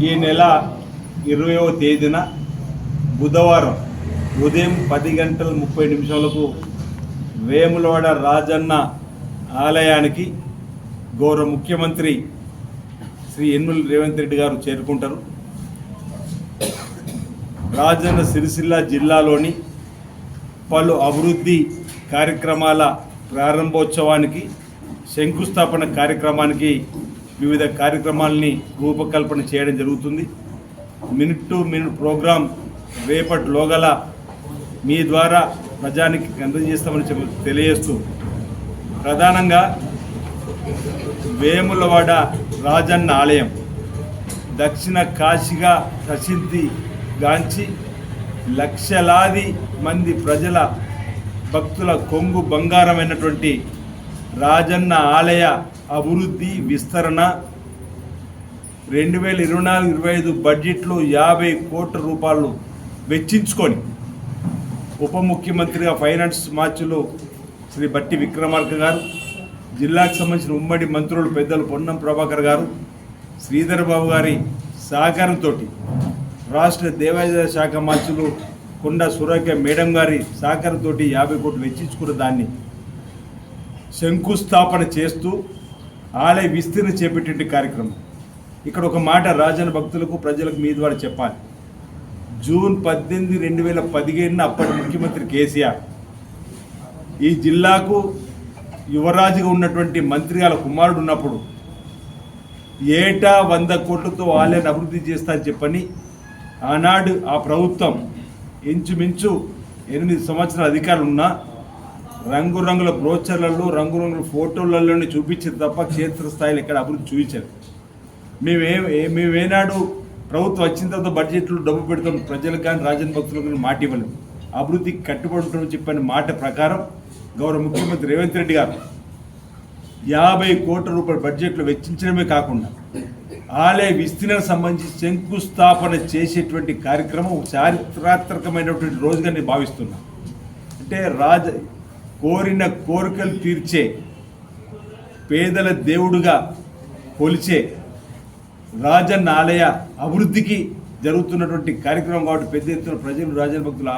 ఈ నెల ఇరవయో తేదీన బుధవారం ఉదయం పది గంటల ముప్పై నిమిషాలకు వేములవాడ రాజన్న ఆలయానికి గౌరవ ముఖ్యమంత్రి శ్రీ యనమల రేవంత్ రెడ్డి గారు చేరుకుంటారు. రాజన్న సిరిసిల్ల జిల్లాలోని పలు అభివృద్ధి కార్యక్రమాల ప్రారంభోత్సవానికి శంకుస్థాపన కార్యక్రమానికి వివిధ కార్యక్రమాలని రూపకల్పన చేయడం జరుగుతుంది. మినిట్ టు మినిట్ ప్రోగ్రాం రేపటి లోగల మీ ద్వారా ప్రజానికి అందజేస్తామని చెప్పి తెలియజేస్తూ ప్రధానంగా వేములవాడ రాజన్న ఆలయం దక్షిణ కాశీగా ప్రసిద్ధి గాంచి లక్షలాది మంది ప్రజల భక్తుల కొంగు బంగారమైనటువంటి రాజన్న ఆలయ అభివృద్ధి విస్తరణ రెండు వేల ఇరవై నాలుగు ఇరవై ఐదు బడ్జెట్లో యాభై కోట్ల రూపాయలు వెచ్చించుకొని ఉప ముఖ్యమంత్రిగా ఫైనాన్స్ మార్చిలో శ్రీ బట్టి విక్రమార్క గారు జిల్లాకు సంబంధించిన ఉమ్మడి మంత్రులు పెద్దలు పొన్నం ప్రభాకర్ గారు శ్రీధర్ బాబు గారి సహకారంతో రాష్ట్ర దేవాదాయ శాఖ మంత్రులు కొండ సురేఖ మేడం గారి సహకారంతో యాభై కోట్లు వెచ్చించుకున్న దాన్ని శంకుస్థాపన చేస్తూ ఆలయ విస్తీర్ణ చేపట్టే కార్యక్రమం. ఇక్కడ ఒక మాట రాజన్న భక్తులకు ప్రజలకు మీ ద్వారా చెప్పాలి. జూన్ పద్దెనిమిది రెండు వేల పదిహేనున అప్పటి ముఖ్యమంత్రి కేసీఆర్ ఈ జిల్లాకు యువరాజుగా ఉన్నటువంటి మంత్రి గాల కుమారుడు ఉన్నప్పుడు ఏటా వంద కోట్లతో ఆలయాన్ని అభివృద్ధి చేస్తారని చెప్పని ఆనాడు ఆ ప్రభుత్వం ఇంచుమించు ఎనిమిది సంవత్సరాల అధికారులు ఉన్నా రంగురంగుల బ్రోచర్లలో రంగురంగుల ఫోటోలలోనే చూపించారు తప్ప క్షేత్రస్థాయిలో ఎక్కడ అభివృద్ధి చూపించారు మేమే మేమేనాడు ప్రభుత్వం వచ్చిన తర్వాత బడ్జెట్లో డబ్బు పెడతాం ప్రజలకు కానీ రాజన్ భక్తులకు కానీ మాట ఇవ్వలేము అభివృద్ధికి కట్టుబడి చెప్పిన మాట ప్రకారం గౌరవ ముఖ్యమంత్రి రేవంత్ రెడ్డి గారు యాభై కోట్ల రూపాయల బడ్జెట్లో వెచ్చించడమే కాకుండా ఆలయ విస్తీర్ణం సంబంధించి శంకుస్థాపన చేసేటువంటి కార్యక్రమం చారిత్రాత్మకమైనటువంటి రోజుగా నేను భావిస్తున్నా. అంటే రాజ కోరిన కోరికలు తీర్చే పేదల దేవుడుగా కొలిచే రాజన్న ఆలయ అభివృద్ధికి జరుగుతున్నటువంటి కార్యక్రమం కాబట్టి పెద్ద ఎత్తున ప్రజలు రాజన్న భక్తులు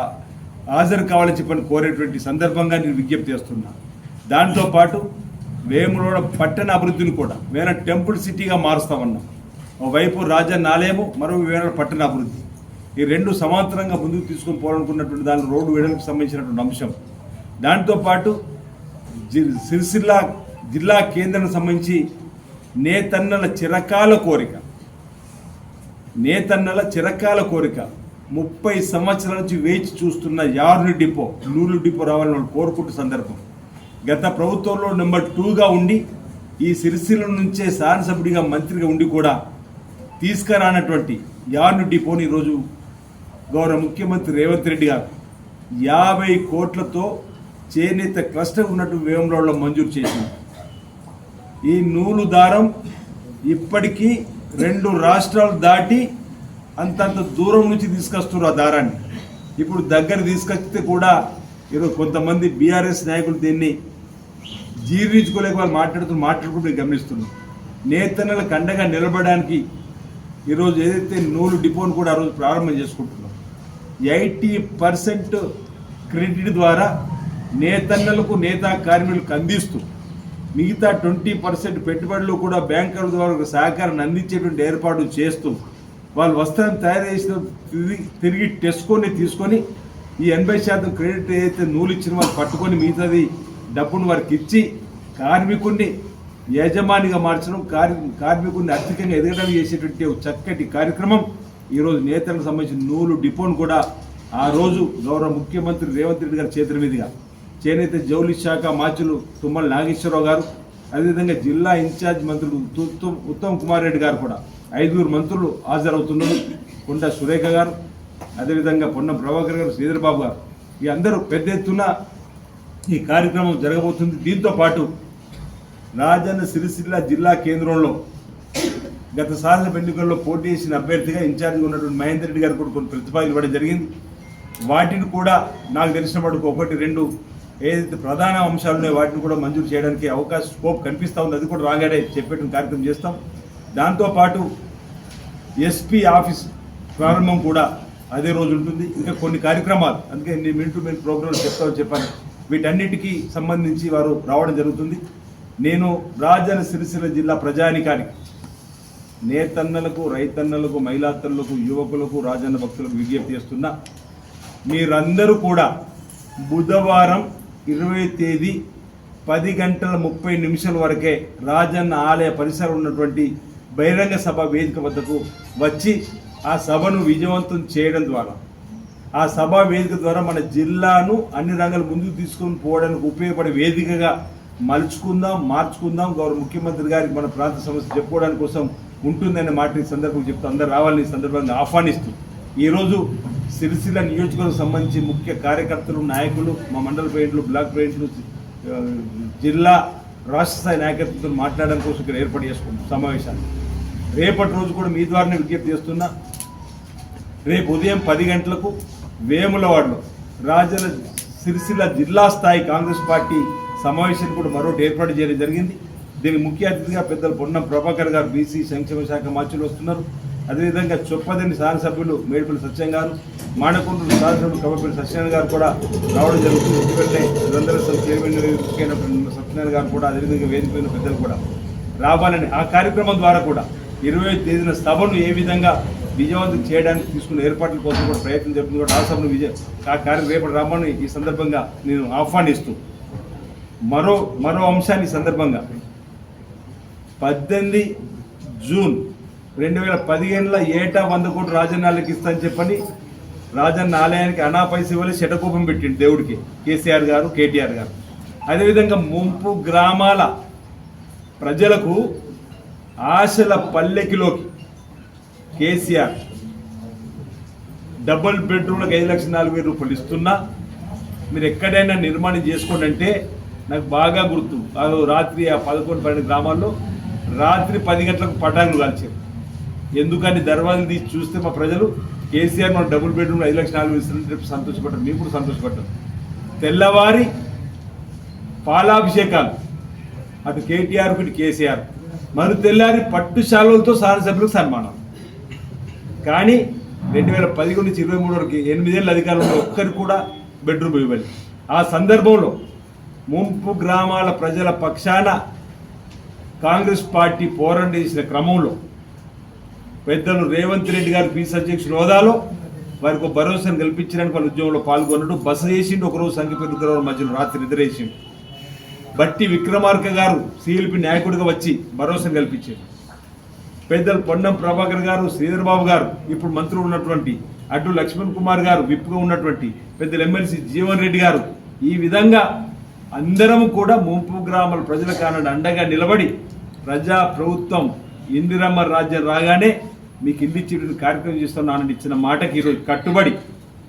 హాజరు కావాలని చెప్పని కోరేటువంటి సందర్భంగా నేను విజ్ఞప్తి చేస్తున్నా. దాంతోపాటు వేములవాడ పట్టణ అభివృద్ధిని కూడా వేరే టెంపుల్ సిటీగా మారుస్తామన్నాం ఒకవైపు రాజన్న ఆలయము మరో వేరే పట్టణ అభివృద్ధి. ఈ రెండు సమాంతరంగా ముందుకు తీసుకొని పోవాలనుకున్నటువంటి దాని రోడ్డు వెడల్పుకి సంబంధించినటువంటి అంశం. దాంతోపాటు జి- సిరిసిల్ల జిల్లా కేంద్రానికి సంబంధించి నేతన్నల చిరకాల కోరిక. నేతన్నల చిరకాల కోరిక. ముప్పై సంవత్సరాల నుంచి వేచి చూస్తున్న యార్ని డిపో నూలు డిపో రావాలని వాళ్ళు కోరుకుంటున్న సందర్భం. గత ప్రభుత్వంలో నెంబర్ టూగా ఉండి ఈ సిరిసిల్ల నుంచే శాసనసభ్యుడిగా మంత్రిగా ఉండి కూడా తీసుకురానటువంటి యార్ని డిపోని ఈరోజు గౌరవ ముఖ్యమంత్రి రేవంత్ రెడ్డి గారు యాభై కోట్లతో చేనేత క్లస్టర్ ఉన్నట్టు వేములలో మంజూరు చేసింది. ఈ నూలు దారం ఇప్పటికీ రెండు రాష్ట్రాలు దాటి అంతంత దూరం నుంచి తీసుకొస్తున్నారు ఆ దారాన్ని. ఇప్పుడు దగ్గర తీసుకొస్తే కూడా ఈరోజు కొంతమంది బీఆర్ఎస్ నాయకులు దీన్ని జీర్ణించుకోలేక వాళ్ళు మాట్లాడుతూ మాట్లాడుకుంటూ గమనిస్తున్నాం నేతన్నల కండగా నిలబడడానికి ఈరోజు ఏదైతే నూలు డిపోను కూడా ఆ రోజు ప్రారంభం చేసుకుంటున్నాం. ఎయిటీ పర్సెంట్ క్రెడిట్ ద్వారా నేతన్నలకు నేతా కార్మికులకు అందిస్తూ మిగతా ట్వంటీ పర్సెంట్ పెట్టుబడులు కూడా బ్యాంకర్ల ద్వారా సహకారాన్ని అందించేటువంటి ఏర్పాటు చేస్తూ వాళ్ళు వస్త్రం తయారు చేసిన తిరిగి తిరిగి టెస్కొని తీసుకొని ఈ ఎనభై శాతం క్రెడిట్ ఏదైతే నూలు ఇచ్చిన వాళ్ళు పట్టుకొని మిగతాది డబ్బును వారికి ఇచ్చి కార్మికుడిని యజమానిగా మార్చడం కార్మికుడిని ఆర్థికంగా ఎదగడానికి చేసేటువంటి చక్కటి కార్యక్రమం. ఈరోజు నేతలకు సంబంధించిన నూలు డిపోను కూడా ఆ రోజు గౌరవ ముఖ్యమంత్రి రేవంత్ రెడ్డి గారి చేతుల మీదుగా చేనేత జౌలి శాఖ మాచులు తుమ్మల నాగేశ్వరరావు గారు అదేవిధంగా జిల్లా ఇన్ఛార్జ్ మంత్రులు ఉత్తమ్ ఉత్తమ్ కుమార్ రెడ్డి గారు కూడా ఐదుగురు మంత్రులు హాజరవుతున్నారు. కొండ సురేఖ గారు అదేవిధంగా పొన్నం ప్రభాకర్ గారు శ్రీధర్బాబు గారు. ఈ అందరూ పెద్ద ఎత్తున ఈ కార్యక్రమం జరగబోతుంది. దీంతో పాటు రాజన్న సిరిసిల్ల జిల్లా కేంద్రంలో గత శాసనసభ ఎన్నికల్లో పోటీ చేసిన అభ్యర్థిగా ఇన్ఛార్జ్గా ఉన్నటువంటి మహేందర్ రెడ్డి గారు కూడా కొన్ని ప్రతిపాదనలు ఇవ్వడం జరిగింది. వాటిని కూడా నాకు తెలిసిన మటుకు ఒకటి రెండు ఏదైతే ప్రధాన అంశాలు ఉన్నాయో వాటిని కూడా మంజూరు చేయడానికి అవకాశం స్కోప్ కనిపిస్తూ ఉంది. అది కూడా రాగానే చెప్పేటువంటి కార్యక్రమం చేస్తాం. దాంతోపాటు ఎస్పీ ఆఫీస్ ప్రారంభం కూడా అదే రోజు ఉంటుంది. ఇంకా కొన్ని కార్యక్రమాలు అందుకే నేను మినిట్ టు మినిట్ ప్రోగ్రామ్ చెప్తామని చెప్పాను. వీటన్నిటికీ సంబంధించి వారు రావడం జరుగుతుంది. నేను రాజన్న సిరిసిల్ల జిల్లా ప్రజానికానికి నేతన్నలకు రైతన్నలకు మహిళాతన్నలకు యువకులకు రాజన్న భక్తులకు విజ్ఞప్తి చేస్తున్నా. మీరందరూ కూడా బుధవారం ఇరవై తేదీ పది గంటల ముప్పై నిమిషాల వరకే రాజన్న ఆలయ పరిసరం ఉన్నటువంటి బహిరంగ సభ వేదిక వద్దకు వచ్చి ఆ సభను విజయవంతం చేయడం ద్వారా. ఆ సభా వేదిక ద్వారా మన జిల్లాను అన్ని రంగాల ముందుకు తీసుకొని పోవడానికి ఉపయోగపడే వేదికగా మలుచుకుందాం మార్చుకుందాం. గౌరవ ముఖ్యమంత్రి గారికి మన ప్రాంత సమస్య చెప్పుకోవడానికి కోసం ఉంటుందనే మాట ఈ సందర్భం చెప్తూ అందరు రావాలని ఈ సందర్భంగా ఆహ్వానిస్తూ ఈరోజు సిరిసిల్ల నియోజకవర్గం సంబంధించి ముఖ్య కార్యకర్తలు నాయకులు మా మండల ప్రెసిడెంట్లు బ్లాక్ ప్రెసిడెంట్లు జిల్లా రాష్ట్ర స్థాయి నాయకత్వంతో మాట్లాడడం కోసం ఇక్కడ ఏర్పాటు చేసుకున్నాం సమావేశాన్ని. రేపటి రోజు కూడా మీ ద్వారానే విజ్ఞప్తి చేస్తున్నా. రేపు ఉదయం పది గంటలకు వేములవాడలో రాజన సిరిసిల్ల జిల్లా స్థాయి కాంగ్రెస్ పార్టీ సమావేశాన్ని కూడా మరొకటి ఏర్పాటు చేయడం జరిగింది. దీనికి ముఖ్య అతిథిగా పెద్దలు పొన్నం ప్రభాకర్ గారు బీసీ సంక్షేమ శాఖ మార్చులు వస్తున్నారు. అదేవిధంగా చొప్పదండి శాసనసభ్యులు మేడిపల్లి సత్యం గారు మానకొండూరు శాసనసభ్యులు కమ్మపల్లి సత్యనారాయణ గారు కూడా రావడం జరుగుతుంది. ఎందుకంటే నిరంతర చైర్మన్ సత్యనారాయణ గారు కూడా అదేవిధంగా వేదికైన పెద్దలు కూడా రావాలని ఆ కార్యక్రమం ద్వారా కూడా ఇరవై తేదీన సభను ఏ విధంగా విజయవంతం చేయడానికి తీసుకున్న ఏర్పాట్ల కోసం కూడా ప్రయత్నం జరుగుతుంది. కూడా ఆ సభను విజయ ఆ కార్యం రేపటి రమ్మని ఈ సందర్భంగా నేను ఆహ్వానిస్తూ మరో మరో అంశాన్ని ఈ సందర్భంగా పద్దెనిమిది జూన్ రెండు వేల పదిహేనులో ఏటా వంద కోట్లు రాజన్నాళ్ళకి ఇస్తా అని చెప్పని రాజన్న ఆలయానికి అనా పైస ఇవ్వలే శటకోపం పెట్టిండు దేవుడికి కేసీఆర్ గారు కేటీఆర్ గారు. అదేవిధంగా ముంపు గ్రామాల ప్రజలకు ఆశల పల్లెకిలోకి కేసీఆర్ డబుల్ బెడ్రూమ్లకు ఐదు లక్షల నాలుగు వేల రూపాయలు ఇస్తున్నా. మీరు ఎక్కడైనా నిర్మాణం చేసుకోండి అంటే నాకు బాగా గుర్తు. రాత్రి ఆ పదకొండు పన్నెండు గ్రామాల్లో రాత్రి పది గంటలకు పటాకులు కాల్చారు. ఎందుకని దర్వాజలు తీసి చూస్తే మా ప్రజలు కేసీఆర్ మన డబుల్ బెడ్రూమ్ ఐదు లక్షల నాలుగు ఇస్తున్నట్టు చెప్పి సంతోషపడ్డారు. మేము కూడా సంతోషపడ్డాం. తెల్లవారి పాలాభిషేకాలు. అటు కేటీఆర్ ఇటు కేసీఆర్. మరి తెల్లారి పట్టు శాలువలతో శాసనసభ్యులకు సన్మానం. కానీ రెండు వేల పదిహేను నుంచి ఇరవై మూడు వరకు ఎనిమిదేళ్ళ అధికారంలో ఒక్కరికి కూడా బెడ్రూమ్ ఇవ్వాలి ఆ సందర్భంలో ముంపు గ్రామాల ప్రజల పక్షాన కాంగ్రెస్ పార్టీ పోరాటం చేసిన క్రమంలో పెద్దలు రేవంత్ రెడ్డి గారు పీస్ అధ్యక్షుల హోదాలో వారికి ఒక భరోసాను కల్పించడానికి వాళ్ళ ఉద్యోగంలో పాల్గొన్నట్టు బస చేసిండు ఒకరోజు సంఖ్య పెద్దల మధ్యలో రాత్రి నిద్రేసిండు బట్టి విక్రమార్క గారు సిఎల్పి నాయకుడిగా వచ్చి భరోసాను కల్పించారు. పెద్దలు పొన్నం ప్రభాకర్ గారు శ్రీధర్ బాబు గారు ఇప్పుడు మంత్రులు ఉన్నటువంటి అటు లక్ష్మణ్ కుమార్ గారు విప్పుగా ఉన్నటువంటి పెద్దలు ఎమ్మెల్సీ జీవన్ రెడ్డి గారు ఈ విధంగా అందరం కూడా ముంపు గ్రామాల ప్రజల కారణం అండగా నిలబడి ప్రజా ప్రభుత్వం ఇందిరమ్మ రాజ్యం రాగానే మీకు ఇల్లు ఇచ్చి కార్యక్రమం చేస్తున్నానని ఇచ్చిన మాటకి ఈరోజు కట్టుబడి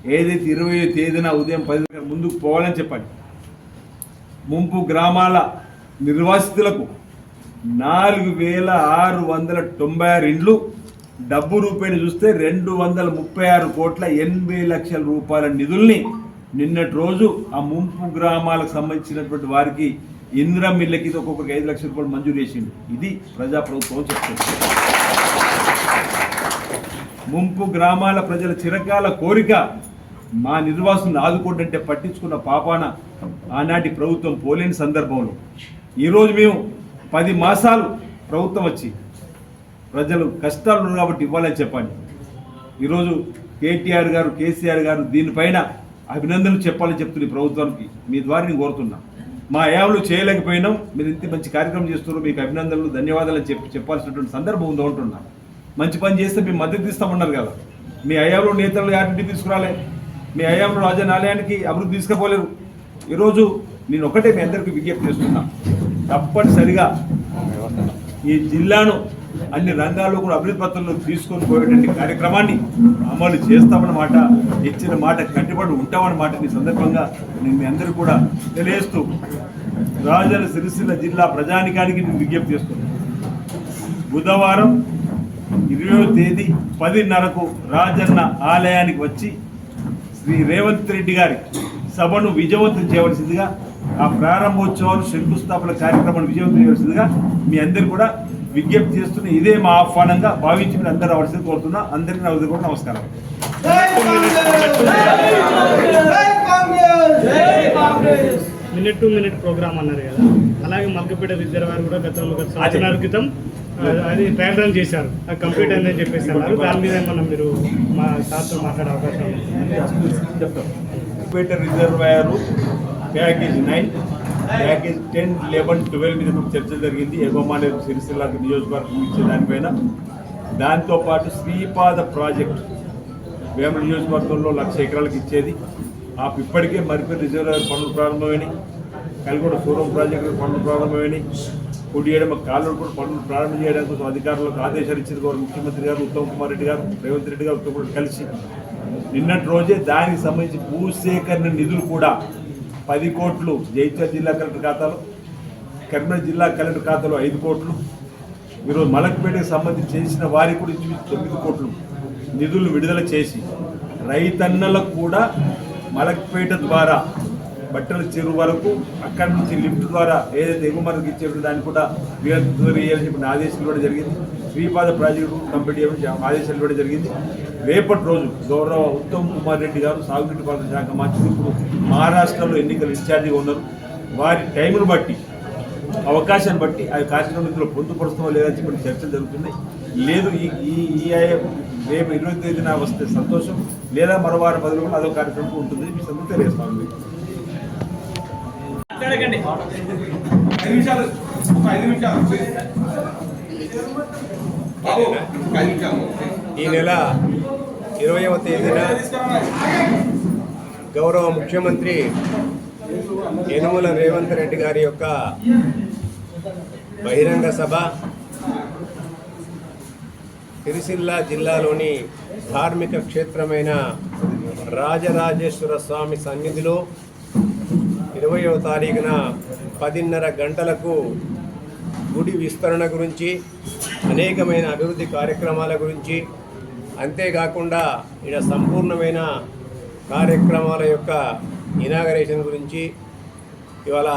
ఏదైతే ఇరవై తేదీన ఉదయం పది గంటలకు ముందుకు పోవాలని చెప్పండి ముంపు గ్రామాల నిర్వాసితులకు నాలుగు వేల ఆరు వందల తొంభై ఆరు ఇండ్లు డబ్బు రూపాయలు చూస్తే రెండు వందల ముప్పై ఆరు కోట్ల ఎనభై లక్షల రూపాయల నిధుల్ని నిన్నటి రోజు ఆ ముంపు గ్రామాలకు సంబంధించినటువంటి వారికి ఇందిరా మిల్లకి ఒక్కొక్కరికి ఐదు లక్షల రూపాయలు మంజూరు చేసిండు. ఇది ప్రజాప్రభుత్వం చెప్తుంది. ముంపు గ్రామాల ప్రజల చిరకాల కోరిక మా నిర్వాసులను ఆదుకోడంటే పట్టించుకున్న పాపాన ఆనాటి ప్రభుత్వం పోలేని సందర్భంలో. ఈరోజు మేము పది మాసాలు ప్రభుత్వం వచ్చి ప్రజలు కష్టాలు కాబట్టి ఇవ్వాలని చెప్పండి. ఈరోజు కేటీఆర్ గారు కేసీఆర్ గారు దీనిపైన అభినందనలు చెప్పాలని చెప్తుంది ప్రభుత్వానికి. మీ ద్వారా నేను కోరుతున్నా. మా యావలు చేయలేకపోయినాం. మీరు ఇంత మంచి కార్యక్రమం చేస్తున్నారు. మీకు అభినందనలు ధన్యవాదాలు అని చెప్పి చెప్పాల్సినటువంటి సందర్భం ఉందో ఉంటున్నా మంచి పని చేస్తే మేము మద్దతు ఇస్తామన్నారు కదా. మీ అయ్యాలో నేతలు యాటింటి తీసుకురాలే. మీ అయ్యాలో రాజనాలయానికి అభివృద్ధి తీసుకుపోలేరు. ఈరోజు నేను ఒకటే మీ అందరికీ విజ్ఞప్తి చేస్తున్నా. తప్పనిసరిగా ఈ జిల్లాను అన్ని రంగాల్లో కూడా అభివృద్ధి పత్రంలో తీసుకొని పోయేటువంటి కార్యక్రమాన్ని అమలు చేస్తామన్నమాట ఇచ్చిన మాట కట్టుబడి ఉంటామన్నమాట ఈ సందర్భంగా నేను మీ అందరూ కూడా తెలియజేస్తూ రాజన్న సిరిసిల్ల జిల్లా ప్రజానికానికి నేను విజ్ఞప్తి చేస్తున్నాను. బుధవారం ఇరవై తేదీ పదిన్నరకు రాజన్న ఆలయానికి వచ్చి శ్రీ రేవంత్ రెడ్డి గారి సభను విజయవంతం చేయవలసిందిగా ఆ ప్రారంభోత్సవాలు శంకుస్థాపన కార్యక్రమాన్ని విజయవంతం చేయవలసిందిగా మీ అందరు కూడా విజ్ఞప్తి చేస్తున్న ఇదే మా ఆహ్వానంగా భావించి మీరు అందరూ రావాల్సింది కోరుతున్నా. అందరికీ నా హృదయపూర్వక నమస్కారం. మినిట్ టు మినిట్ ప్రోగ్రామ్ అన్నారు కదా. అలాగే మల్కపేట రిజర్వాయర్ కూడా గతంలో గత సంవత్సరాల క్రితం అది ట్రయల్ రన్ చేశారు కంప్లీట్ అయిందని చెప్పేసి అన్నారు. దాని మీద ఏమన్నా మీరు మా సార్తో మాట్లాడే అవకాశం చెప్తాం. Reservoir package nine. Package ten eleven twelve మీద చర్చ జరిగింది. ఎగోమానే సిరిసిల్ల నియోజకవర్గం ఇచ్చే దానిపైన. దాంతోపాటు శ్రీపాద ప్రాజెక్ట్ వేమ నియోజకవర్గంలో లక్ష ఎకరాలకు ఇచ్చేది. ఆ ఇప్పటికే మరిపేరు రిజర్వాయర్ పనులు ప్రారంభమైనాయి. కలిగొండ సూరం ప్రాజెక్టు పనులు ప్రారంభమైనాయి. కుడి ఏడమ కాలువలు కూడా పనులు ప్రారంభం చేయడానికి కోసం అధికారులకు ఆదేశాలు ఇచ్చింది గౌరవ ముఖ్యమంత్రి గారు ఉత్తమ్ కుమార్ రెడ్డి గారు రేవంత్ రెడ్డి గారు కూడా కలిసి. నిన్నటి రోజే దానికి సంబంధించి భూసేకరణ నిధులు కూడా పది కోట్లు జైత్యాల జిల్లా కలెక్టర్ ఖాతాలో కరీంనగర్ జిల్లా కలెక్టర్ ఖాతాలో ఐదు కోట్లు. ఈరోజు మలక్పేటకు సంబంధించి చేసిన వారికి కూడా తొమ్మిది కోట్లు నిధులు విడుదల చేసి రైతన్నలకు కూడా మలక్పేట ద్వారా బట్టల చెరువు వరకు అక్కడి నుంచి లిఫ్ట్ ద్వారా ఏదైతే ఎగుమతికి ఇచ్చే దాన్ని కూడా వేయాలని చెప్పిన ఆదేశాలు ఇవ్వడం జరిగింది. శ్రీపాద ప్రాజెక్టు కంప్లీట్ చేయడం ఆదేశాలు ఇవ్వడం జరిగింది. రేపటి రోజు గౌరవ ఉత్తమ్ కుమార్ రెడ్డి గారు సాగునీటి పాలన శాఖ మంత్రి ఇప్పుడు మహారాష్ట్రలో ఎన్నికలు ఇన్ఛార్జిగా ఉన్నారు. వారి టైంను బట్టి అవకాశాన్ని బట్టి ఆ కార్యక్రమంలో పొందుపరుస్తామో లేదని చెప్పి చర్చలు జరుగుతున్నాయి. లేదు ఈ ఈ రేపు ఇరవై తేదీన వస్తే సంతోషం. లేదా మరో వారం బదులు కూడా అదో కార్యక్రమం ఉంటుంది. మీ సందర్భం తెలియజేస్తాను. మీకు ఐదు నిమిషాలు ఒక ఐదు నిమిషాలు ప్లీజ్. బాబు ఒక ఐదు నిమిషాలు ఈ నెల ఇరవైవ తేదీన గౌరవ ముఖ్యమంత్రి యనుమల రేవంత్ రెడ్డి గారి యొక్క బహిరంగ సభ సిరిసిల్ల జిల్లాలోని ధార్మిక క్షేత్రమైన రాజరాజేశ్వర స్వామి సన్నిధిలో ఇరవయో తారీఖున పదిన్నర గంటలకు గుడి విస్తరణ గురించి అనేకమైన అభివృద్ధి కార్యక్రమాల గురించి అంతేకాకుండా ఇక్కడ సంపూర్ణమైన కార్యక్రమాల యొక్క ఇనాగరేషన్ గురించి ఇవాళ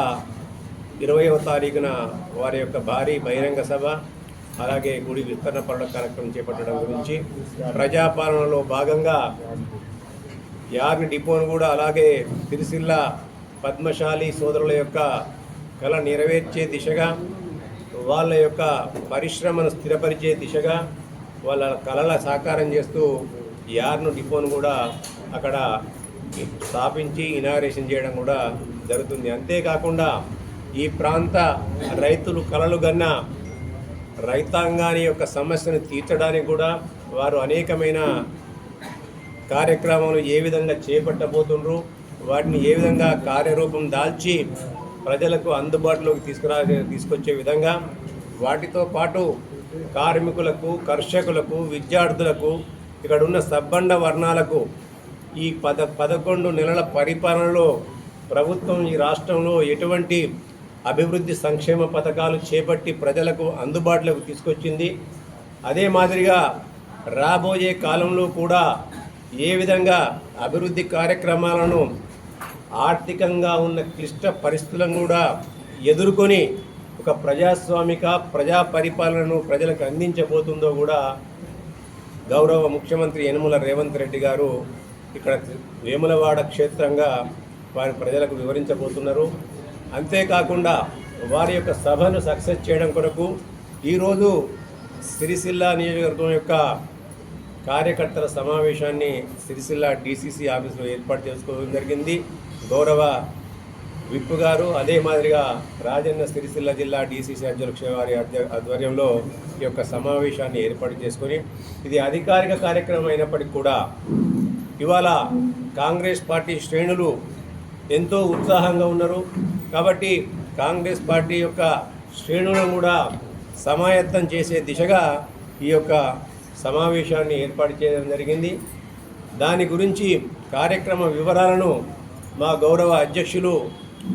ఇరవయవ తారీఖున వారి యొక్క భారీ బహిరంగ సభ అలాగే గుడి విస్తరణ పనుల కార్యక్రమం చేపట్టడం గురించి ప్రజాపాలనలో భాగంగా యార్ని డిపోను కూడా అలాగే సిరిసిల్ల పద్మశాలి సోదరుల యొక్క కళ నెరవేర్చే దిశగా వాళ్ళ యొక్క పరిశ్రమను స్థిరపరిచే దిశగా వాళ్ళ కళల సాకారం చేస్తూ యార్ను డిపోను కూడా అక్కడ స్థాపించి ఇనాగ్రేషన్ చేయడం కూడా జరుగుతుంది. అంతేకాకుండా ఈ ప్రాంత రైతులు కలలు గన్న రైతాంగాన్ని యొక్క సమస్యను తీర్చడానికి కూడా వారు అనేకమైన కార్యక్రమాలు ఏ విధంగా చేపట్టబోతుండ్రు వాటిని ఏ విధంగా కార్యరూపం దాల్చి ప్రజలకు అందుబాటులోకి తీసుకురా తీసుకొచ్చే విధంగా వాటితో పాటు కార్మికులకు కర్షకులకు విద్యార్థులకు ఇక్కడ ఉన్న సబ్బండ వర్ణాలకు ఈ పద పదకొండు నెలల పరిపాలనలో ప్రభుత్వం ఈ రాష్ట్రంలో ఎటువంటి అభివృద్ధి సంక్షేమ పథకాలు చేపట్టి ప్రజలకు అందుబాటులోకి తీసుకొచ్చింది. అదే మాదిరిగా రాబోయే కాలంలో కూడా ఏ విధంగా అభివృద్ధి కార్యక్రమాలను ఆర్థికంగా ఉన్న క్లిష్ట పరిస్థితులను కూడా ఎదుర్కొని ఒక ప్రజాస్వామిక ప్రజా పరిపాలనను ప్రజలకు అందించబోతుందో కూడా గౌరవ ముఖ్యమంత్రి యనుమల రేవంత్ రెడ్డి గారు ఇక్కడ వేములవాడ క్షేత్రంగా వారి ప్రజలకు వివరించబోతున్నారు. అంతేకాకుండా వారి యొక్క సభను సక్సెస్ చేయడం కొరకు ఈరోజు సిరిసిల్ల నియోజకవర్గం యొక్క కార్యకర్తల సమావేశాన్ని సిరిసిల్ల డీసీసీ ఆఫీసులో ఏర్పాటు చేసుకోవడం జరిగింది. గౌరవ విప్ గారు అదే మాదిరిగా రాజన్న సిరిసిల్ల జిల్లా డీసీసీ అధ్యక్ష వారి అధ్య- ఆధ్వర్యంలో ఈ యొక్క సమావేశాన్ని ఏర్పాటు చేసుకొని ఇది అధికారిక కార్యక్రమం అయినప్పటికీ కూడా ఇవాళ కాంగ్రెస్ పార్టీ శ్రేణులు ఎంతో ఉత్సాహంగా ఉన్నారు. కాబట్టి కాంగ్రెస్ పార్టీ యొక్క శ్రేణులను కూడా సమాయత్తం చేసే దిశగా ఈ యొక్క సమావేశాన్ని ఏర్పాటు చేయడం జరిగింది. దాని గురించి కార్యక్రమ వివరాలను మా గౌరవ అధ్యక్షులు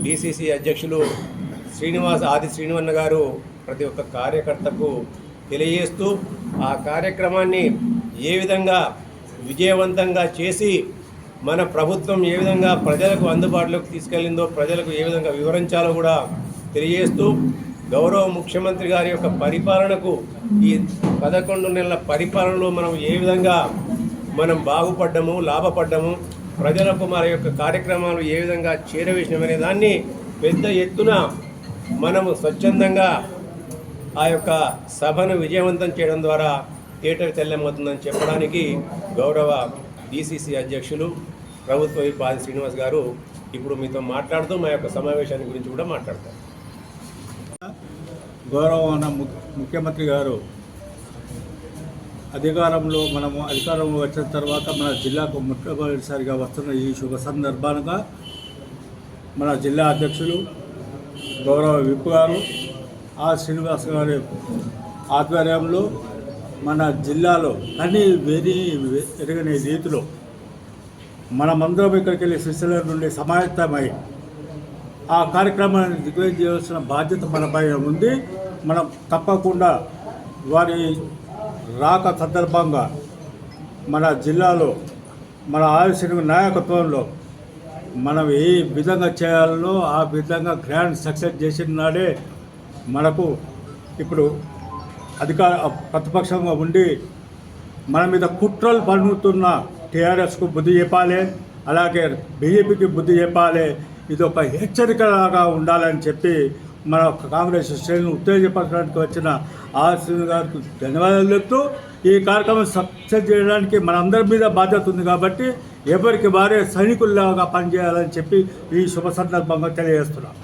డిసిసి అధ్యక్షులు శ్రీనివాస్ ఆది శ్రీనివన్న గారు ప్రతి ఒక్క కార్యకర్తకు తెలియజేస్తూ ఆ కార్యక్రమాన్ని ఏ విధంగా విజయవంతంగా చేసి మన ప్రభుత్వం ఏ విధంగా ప్రజలకు అందుబాటులోకి తీసుకెళ్ళిందో ప్రజలకు ఏ విధంగా వివరించాలో కూడా తెలియజేస్తూ గౌరవ ముఖ్యమంత్రి గారి యొక్క పరిపాలనకు ఈ పదకొండు నెలల పరిపాలనలో మనం ఏ విధంగా మనం బాగుపడ్డము లాభపడ్డము ప్రజలకు మన యొక్క కార్యక్రమాలు ఏ విధంగా చేరవేసినామనే దాన్ని పెద్ద ఎత్తున మనము స్వచ్ఛందంగా ఆ యొక్క సభను విజయవంతం చేయడం ద్వారా థియేటర్ తెల్లమవుతుందని చెప్పడానికి గౌరవ డిసిసి అధ్యక్షులు ప్రభుత్వ విప్ శ్రీనివాస్ గారు ఇప్పుడు మీతో మాట్లాడుతూ మా యొక్క సమావేశాన్ని గురించి కూడా మాట్లాడతారు. గౌరవమైన ము- ముఖ్యమంత్రి గారు అధికారంలో మనము అధికారంలో వచ్చిన తర్వాత మన జిల్లాకు మొట్టమొదటిసారిగా వస్తున్న ఈ శుభ సందర్భానుగా మన జిల్లా అధ్యక్షులు గౌరవ విప్ గారు ఆ శ్రీనివాస్ గారి ఆధ్వర్యంలో మన జిల్లాలో అన్ని వెరీ ఎరగని రీతిలో మనమందరం ఇక్కడికి వెళ్ళి సిరిసిల్ల నుండి సమాయత్తమై ఆ కార్యక్రమాన్ని దిగ్విజయం చేయాల్సిన బాధ్యత మనపై ఉంది. మనం తప్పకుండా వారి రాక సందర్భంగా మన జిల్లాలో మన ఆయుష్ నాయకత్వంలో మనం ఏ విధంగా చేయాలనో ఆ విధంగా గ్రాండ్ సక్సెస్ చేసిన నాడే మనకు ఇప్పుడు అధికార ప్రతిపక్షంగా ఉండి మన మీద కుట్రలు పన్నుతున్న టీఆర్ఎస్కు బుద్ధి చెప్పాలి అలాగే బీజేపీకి బుద్ధి చెప్పాలి ఇది ఒక హెచ్చరికలాగా ఉండాలని చెప్పి మన కాంగ్రెస్ శ్రేణులు ఉత్తేజపరచడానికి వచ్చిన ఆశ్రీ గారికి ధన్యవాదాలు చెప్తూ ఈ కార్యక్రమం సక్సెస్ చేయడానికి మనందరి మీద బాధ్యత ఉంది కాబట్టి ఎవరికి వారే సైనికుల్లాగా పనిచేయాలని చెప్పి ఈ శుభ సందర్భంగా తెలియజేస్తున్నాం.